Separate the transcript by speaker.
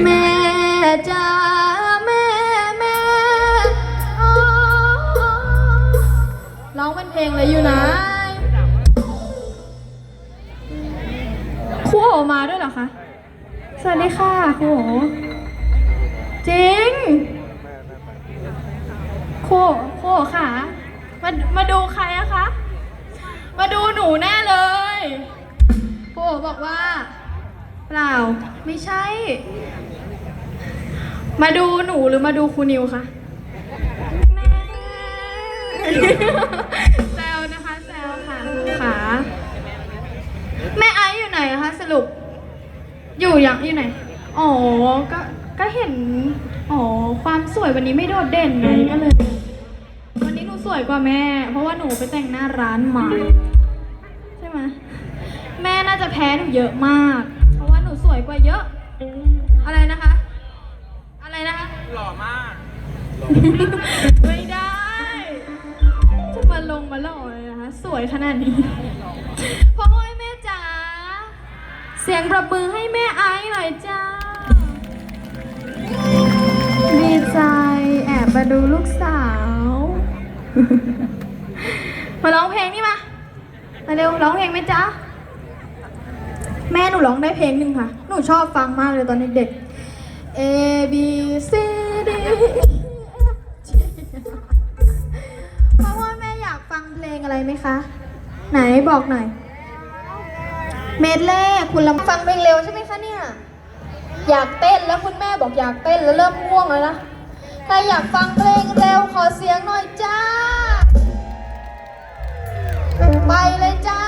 Speaker 1: แม่จ้าแม่แม่อ๋อร้องเป็นเพลงเลยอยู่นะครูโอมาด้วยเหรอคะ สวัสดีค่ะครูโอจริงครูครูโอค่ะ มามาดูใครอะคะ มาดูหนูแน่เลยครูโอบอกว่า เปล่า ไม่ใช่ มาดูหนูหรือมาดูครูนิวคะแม่แซวนะคะแซวค่ะครูขาแม่ไอซ์อยู่ไหนอะคะสรุป อยู่อย่างอยู่ไหน อ๋อ ก็ ก็เห็น อ๋อ ความสวยวันนี้ไม่โดดเด่นไงก็เลย วันนี้หนูสวยกว่าแม่ เพราะว่าหนูไปแต่งหน้าร้านมา ใช่ไหม แม่น่าจะแพ้หนูเยอะมาก กว่าเยอะ อะไรนะคะ อะไรนะคะ
Speaker 2: หล่อมาก
Speaker 1: ไม่ได้ จะมาลงมาหล่อเลยนะคะ สวยขนาดนี้พ่อให้แม่จ๋า เสียงปรบมือให้แม่ไอซ์หน่อยจ้า ดีใจแอบมาดูลูกสาว มาร้องเพลงนี่มา มาเร็วร้องเพลงไหมจ๊ะ แม่หนูร้องได้เพลงหนึ่งค่ะ หนูชอบฟังมากเลยตอนเด็กๆ A B C D เพราะว่าแม่อยากฟังเพลงอะไรไหมคะ ไหนบอกหน่อย เมดเล่คุณลำฟังเพลงเร็วใช่ไหมคะเนี่ย อยากเต้นแล้วคุณแม่บอกอยากเต้นแล้วเริ่มง่วงแล้วนะใครอยากฟังเพลงเร็วขอเสียงหน่อยจ้า ไปเลยจ้า